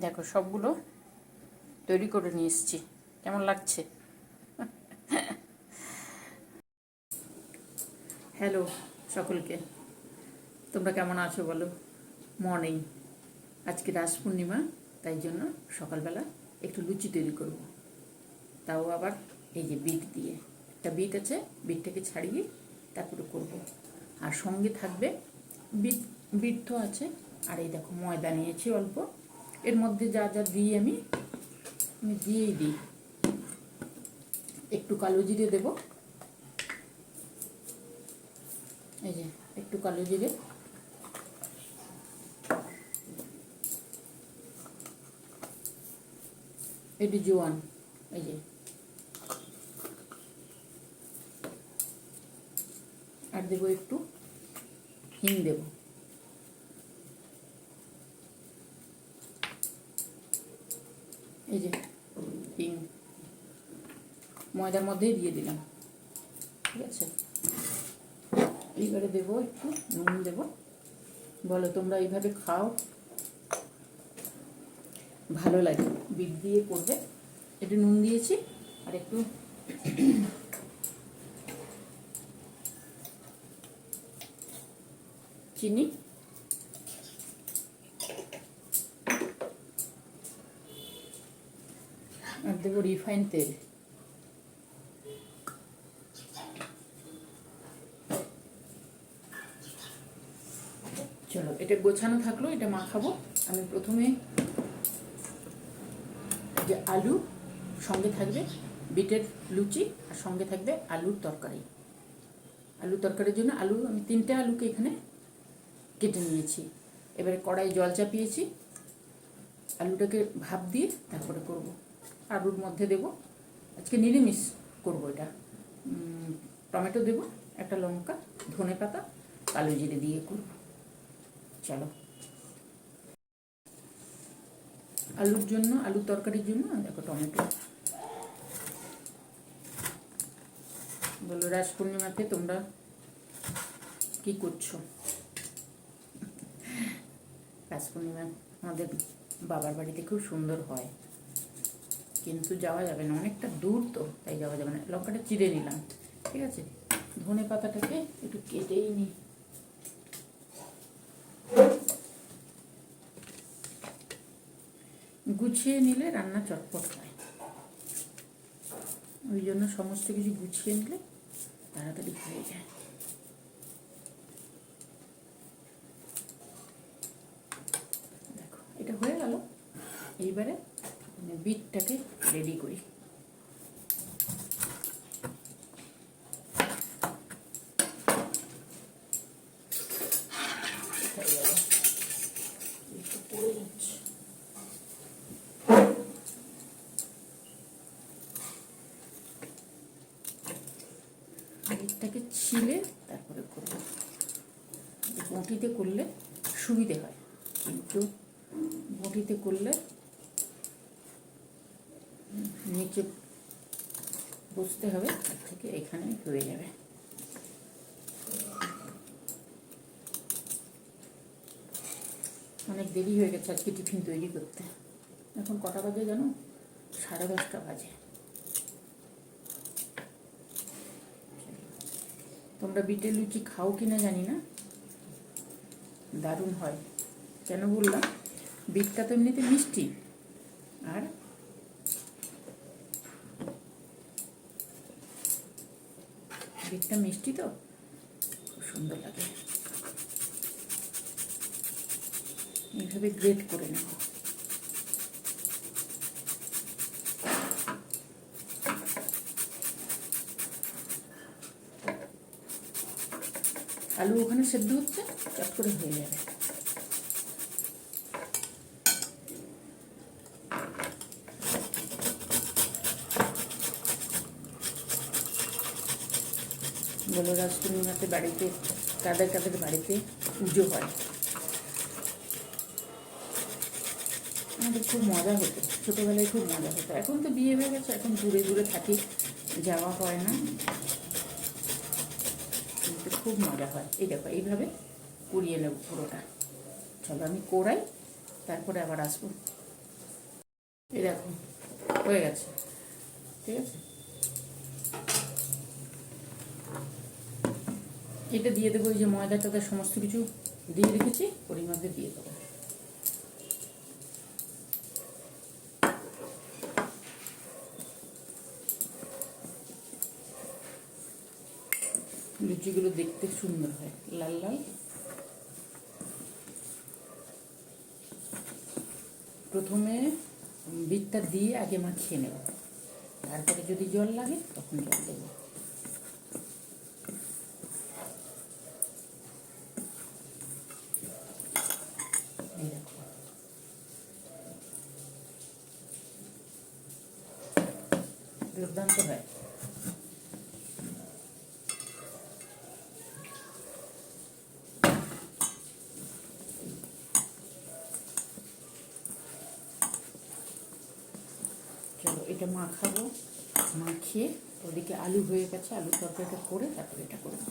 দেখো, সবগুলো তৈরি করে নিয়ে এসেছি। কেমন লাগছে? হ্যালো সকলকে, তোমরা কেমন আছো বলো? মর্নিং। আজকে রাস পূর্ণিমা, তাই জন্য সকালবেলা একটু লুচি তৈরি করব। তাও আবার এই যে বিট দিয়ে। একটা বিট আছে, বিটটাকে ছাড়িয়ে তারপরে করব। আর সঙ্গে থাকবে বিট বিট তো আছে। আর এই দেখো ময়দা নিয়েছি অল্প। এর মধ্যে যা যা দিই আমি আমি দিয়েই দিই। একটু কালো জিরে দেব। এই যে, একটু কালো জিরে। এটি জোয়ান, এই যে। আর দেবো একটু হিং দেব এই যে হিং ময়দার মধ্যেই দিয়ে দিলাম। ঠিক আছে? এইবারে দেবো একটু, নুন দেব। বলো তোমরা এইভাবে খাও। ভালো লাগে, বিট দিয়ে করবে। একটু নুন দিয়েছি, আর একটু চিনি। আর দেবো রিফাইন তেল। চলো, এটা গোছানো থাকল, এটা মাখাবো। আমি প্রথমে যে আলু সঙ্গে থাকবে বিটের লুচি আর সঙ্গে থাকবে আলুর তরকারি। আলু তরকারির জন্য আলু, আমি তিনটে আলুকে এখানে কেটে নিয়েছি। এবারে কড়াই জল চাপিয়েছি। আলুটাকে ভাপ দিয়ে তারপরে করব। আলুর মধ্যে দেব, আজকে নিরামিষ করব এটা। টমেটো দেব, একটা লঙ্কা ধনে পাতা কালো জিরে দিয়ে করব। চলো। আলুর জন্য, আলুর তরকারির জন্য দেখো টমেটো। বলো রাস পূর্ণিমাতে তোমরা কি করছ? রাস পূর্ণিমা আমাদের বাবার বাড়িতে খুব সুন্দর হয়। কিন্তু যাওয়া যাবে না, অনেকটা দূর তো, তাই যাওয়া যাবে না। লঙ্কাটা চিড়ে নিলাম, ঠিক আছে? ধনে পাতাটাকে একটু কেটেই নিই। গুছিয়ে নিলে রান্না চটপট হয়। ওই জন্য সমস্ত কিছু গুছিয়ে নিলে তাড়াতাড়ি হয়ে যায়। দেখো, এটা হয়ে গেল। এইবারে মানে বিটটাকে রেডি করি হয়ে গেল। একটু পড়ে যাচ্ছে বিটটাকে ছিলে তারপরে করব। বটিতে করলে সুবিধে হয়। কিন্তু বটিতে করলে নিচে বসতে হবে, তার থেকে এখানে হয়ে যাবে। অনেক দেরি হয়ে গেছে আজকে টিফিন তৈরি করতে। এখন কটা বাজে জানো? সাড়ে দশটা বাজে। তোমরা বিটের লুচি খাও কিনা জানি না। দারুণ হয়। কেন বললাম? বিটটা তো এমনিতে মিষ্টি। আর? বিটটা মিষ্টি তো? খুব সুন্দর লাগে। এইভাবে গ্রেট করে নেব। আলু ওখানে সেদ্ধ হচ্ছে, চট করে হয়ে যাবে। বলো রাজ পূর্ণিমাতে বাড়িতে কাদের কাদের বাড়িতে পুজো হয়। আমাদের খুব মজা হতো, ছোটোবেলায় খুব মজা হতো। এখন তো বিয়ে হয়ে গেছে, এখন দূরে দূরে থাকি, যাওয়া হয় না। খুব মজা হয়। এই দেখো, এইভাবে কুড়িয়ে নেব পুরোটা। চলো আমি কোড়াই, তারপরে আবার আসব। এই দেখো, হয়ে গেছে। ঠিক আছে? এটা দিয়ে দেবো, এই যে ময়দা টাদা সমস্ত কিছু দিয়ে রেখেছি ওরই দিয়ে দেবো। লুচিগুলো দেখতে সুন্দর হয়। লাল লাল। প্রথমে বিটটা দিয়ে আগে মাখিয়ে নেব। তারপরে যদি জল লাগে, তখন জল দেবো। দুর্দান্ত হয় চলো এটা মাখাবো মাখিয়ে ওদিকে আলু হয়ে গেছে, আলু তরকারিটা করে তারপরে এটা করব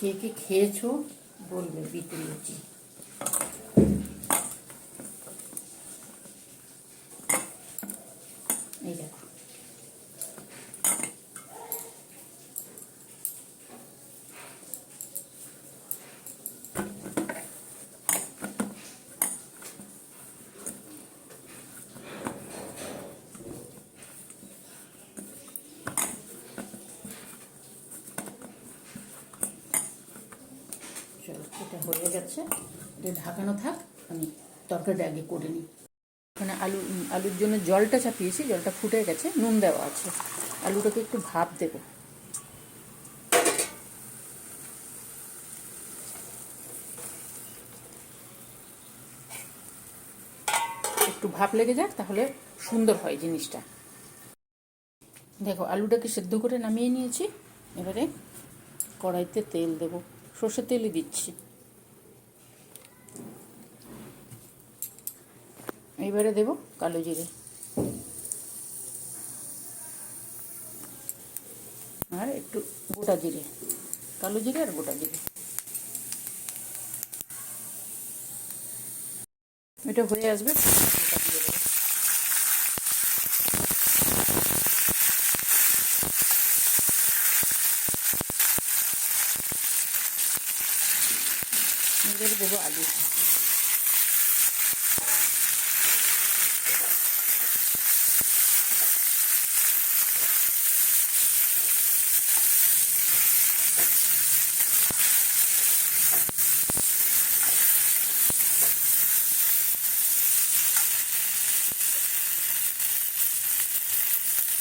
কে কে খেয়েছো বলবে বিটের লুচি এই দেখো চলো এটা হয়ে গেছে। এটা ঢাকানো থাক, আমি তরকারিটা আগে করে নিই। ওখানে আলু আলুর জন্য জলটা চাপিয়েছি জলটা ফুটে গেছে, নুন দেওয়া আছে। আলুটাকে একটু ভাপ দেব। একটু ভাপ লেগে যাক, তাহলে সুন্দর হয় জিনিসটা। দেখো, আলুটাকে সেদ্ধ করে নামিয়ে নিয়েছি। এবারে কড়াইতে তেল দেব। সর্ষের তেলই দিচ্ছি। এবারে দেব কালো জিরে। আর একটু গোটা জিরে, কালো জিরে আর গোটা জিরে। এটা হয়ে আসবে দেবো আলু।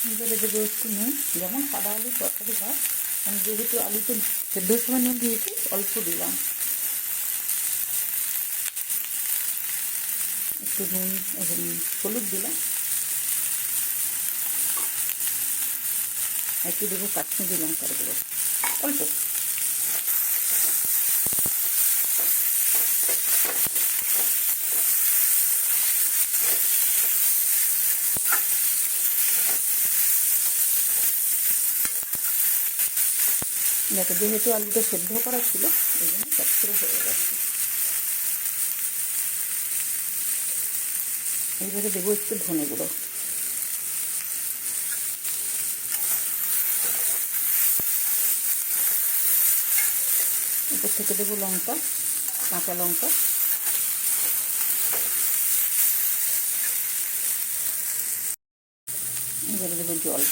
এবারে দেবো একটু নুন। যেমন সাদা আলু তরকারি হয় আমি যেহেতু আলুতে সেদ্ধর সময় নুন দিয়েছি, অল্প দিলাম। একটু নুন হলুদ দিলাম। একটু দেবো কাশ্মীরি লঙ্কার গুঁড়ো। অল্প। দেখো, যেহেতু আলুটা সেদ্ধ করা ছিল, এই জন্য চচ্চড়ে হয়ে গেছে। এইবারে দেবো একটু ধনে গুঁড়ো। উপর থেকে দেবো লঙ্কা, কাঁচা লঙ্কা। এবারে দেবো জল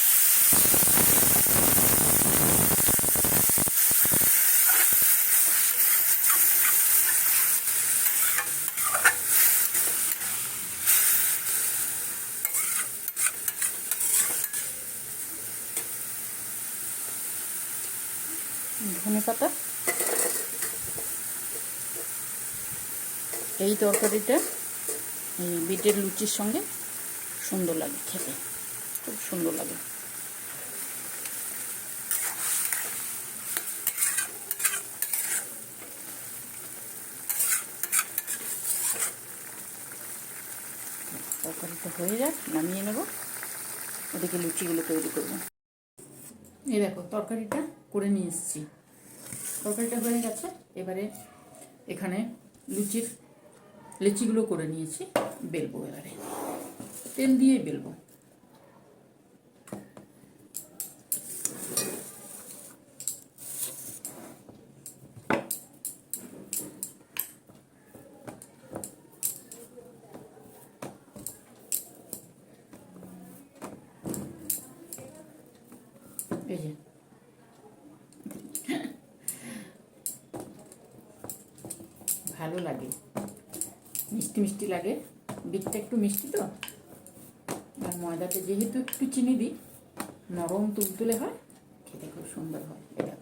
ধনে পাতা এই তরকারিটা এই বিটের লুচির সঙ্গে সুন্দর লাগে খেতে। খুব সুন্দর লাগে। তরকারিটা হয়ে যাক, নামিয়ে নেব। ওদিকে লুচিগুলো তৈরি করব। এই দেখো, তরকারিটা করে নিয়ে এসেছি। তরকারিটা হয়ে গেছে। এবারে এখানে লুচির লিচিগুলো করে নিয়েছি বেলবো এবারে। তেল দিয়ে বেলবো। ভালো লাগে। মিষ্টি মিষ্টি লাগে। বিটটা একটু মিষ্টি তো। আর ময়দাতে যেহেতু একটু চিনি দিই, নরম তুলতুলে হয়, খেতে খুব সুন্দর হয় এটা।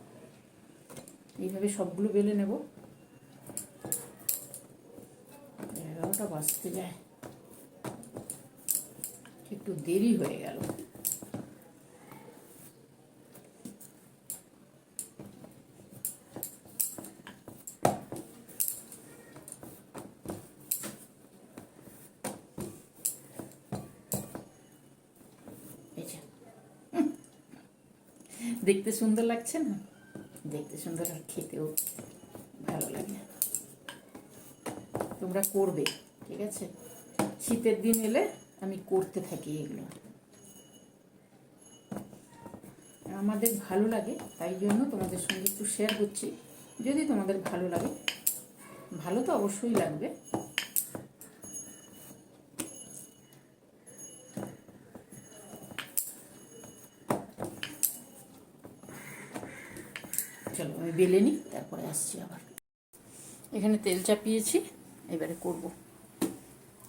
এইভাবে সবগুলো বেলে নেব। এগারোটা বাঁচতে যায়। একটু দেরি হয়ে গেল এই যে। হুম। দেখতে সুন্দর লাগছে না? দেখতে সুন্দর আর খেতেও ভালো লাগে। তোমরা করবে, ঠিক আছে? শীতের দিন এলে আমি করতে থাকি এগুলো। আমাদের ভালো লাগে, তাই জন্য তোমাদের সঙ্গে একটু শেয়ার করছি। যদি তোমাদের ভালো লাগে, ভালো তো অবশ্যই লাগবে চলো আমি বেলে নিই, তারপরে আসছি আবার। এখানে তেল চাপিয়েছি, এবারে করব।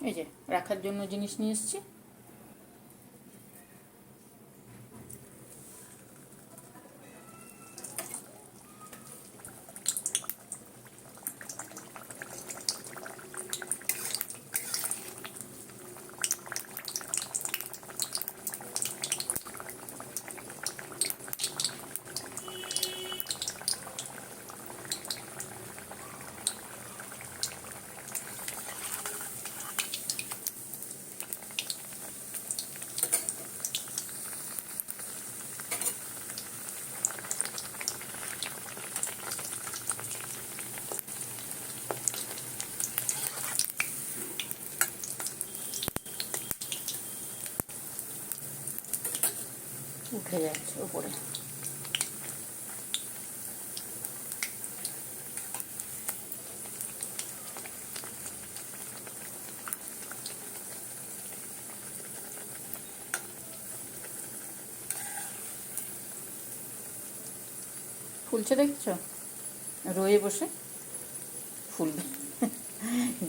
এই যে, রাখার জন্য জিনিস নিয়ে এসেছি। উঠে যাচ্ছে উপরে। ফুলছে দেখছ? রয়ে বসে ফুলবে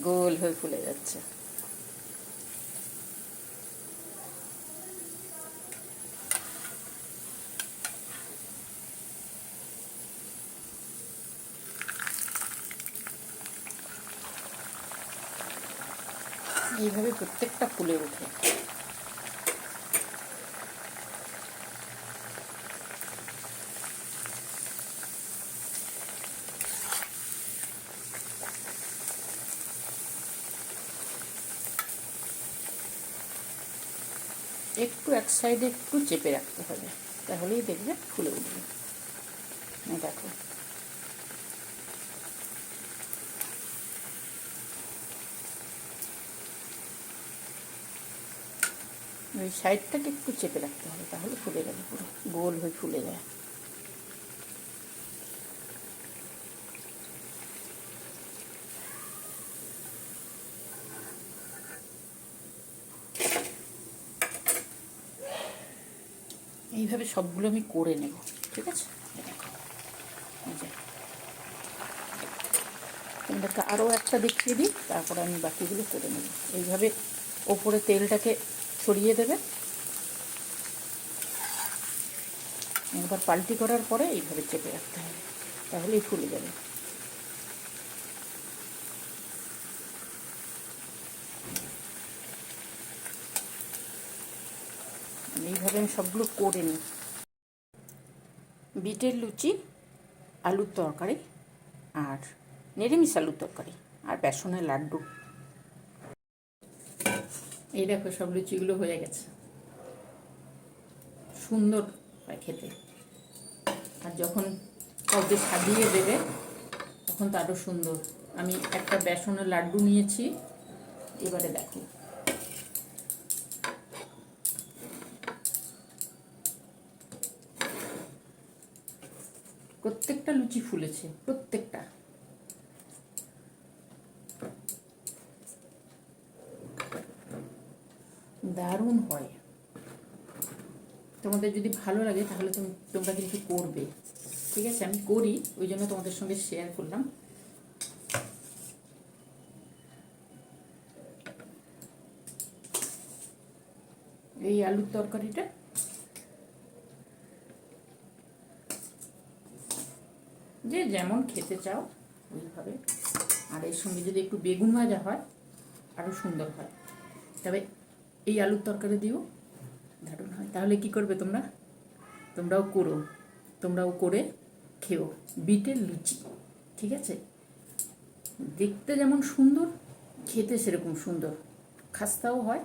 গোল হয়ে ফুলে যাচ্ছে। এইভাবে প্রত্যেকটা ফুলে ওঠে। একটু এক সাইডে একটু চেপে রাখতে হবে, তাহলেই দেখবে ফুলে উঠবে। দেখো। ওই সাইডটাকে একটু চেপে রাখতে হবে, তাহলে ফুলে যাবে পুরো, গোল হয়ে ফুলে যায়। এইভাবে সবগুলো আমি করে নেব, ঠিক আছে? তোমাদেরকে আরও একটা দেখিয়ে দিই, তারপরে আমি বাকিগুলো করে নেব। এইভাবে ওপরে তেলটাকে ছড়িয়ে দেবে। একবার পাল্টি করার পরে এইভাবে চেপে রাখতে হবে, তাহলেই ফুলে যাবে। এইভাবে আমি সবগুলো করে নিই। বিটের লুচি, আলুর তরকারি আর নিরামিষ আলুর তরকারি আর বেসনের লাড্ডু। এই দেখো সব লুচিগুলো হয়ে গেছে। সুন্দর হয় খেতে। আর যখন কাউকে সাজিয়ে দেবে, তখন তো আরও সুন্দর। আমি একটা বেসনের লাড্ডু নিয়েছি, এবারে দেখো। প্রত্যেকটা লুচি ফুলেছে, প্রত্যেকটা। দারুণ হয়। তোমাদের যদি ভালো লাগে তাহলে তুমি, তোমরা কিন্তু করবে। ঠিক আছে? আমি করি, ওই জন্য তোমাদের সঙ্গে শেয়ার করলাম। এই আলুর তরকারিটা। যে যেমন খেতে চাও, ওইভাবে। আর এর সঙ্গে যদি একটু বেগুন ভাজা হয় আরও সুন্দর হয়। তবে এই আলুর তরকারি দিও। দারুণ হয়। তাহলে কি করবে তোমরা? তোমরাও করো। তোমরাও করে খেও। বিটের লুচি, ঠিক আছে? দেখতে যেমন সুন্দর, খেতে সেরকম সুন্দর। খাস্তাও হয়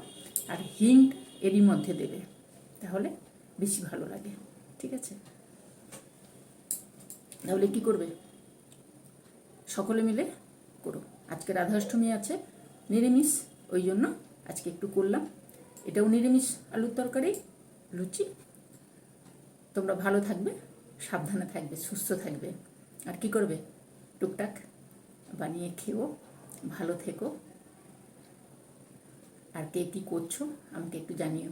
আর হিং এরই মধ্যে দেবে। তাহলে বেশি ভালো লাগে, ঠিক আছে? তাহলে কি করবে? সকলে মিলে করো। আজকে রাধাষ্টমী আছে, নিরামিষ, ওই জন্য আজকে একটু করলাম। এটাও নিরামিষ আলুর তরকারি, লুচি। তোমরা ভালো থাকবে, সাবধানে থাকবে, সুস্থ থাকবে। আর কি করবে? টুকটাক বানিয়ে খেও, ভালো থেকো। আর কে কী করছ, আমাকে একটু জানিও।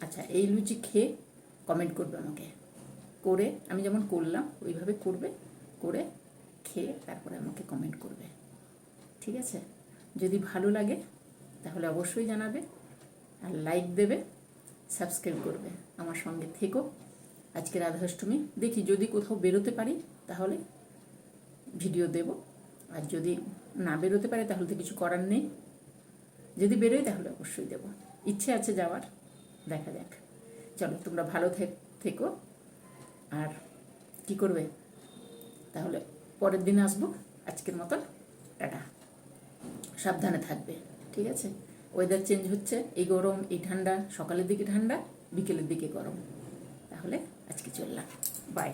আচ্ছা এই লুচি খেয়ে কমেন্ট করবে আমাকে। করে, আমি যেমন করলাম, ওইভাবে করবে, করে খেয়ে তারপরে আমাকে কমেন্ট করবে। ঠিক আছে? যদি ভালো লাগে, তাহলে অবশ্যই জানাবে। আর লাইক দেবে সাবস্ক্রাইব করবে আমার সঙ্গে থেকো। আজকে রাধাষ্টমী, দেখি যদি কোথাও বেরোতে পারি তাহলে ভিডিও দেব। আর যদি না বেরোতে পারে তাহলে তো কিছু করার নেই। যদি বেরোই তাহলে অবশ্যই দেব। ইচ্ছে আছে যাওয়ার, দেখা যাক। চলো, তোমরা ভালো থেকো। আর কি করবে? তাহলে পরের দিন আসব। আজকের মতন, টাটা। সাবধানে থাকবে, ঠিক আছে? ওয়েদার চেঞ্জ হচ্ছে, এই গরম, এই ঠান্ডা, সকালের দিকে ঠান্ডা, বিকেলের দিকে গরম। তাহলে আজকে চললাম। বাই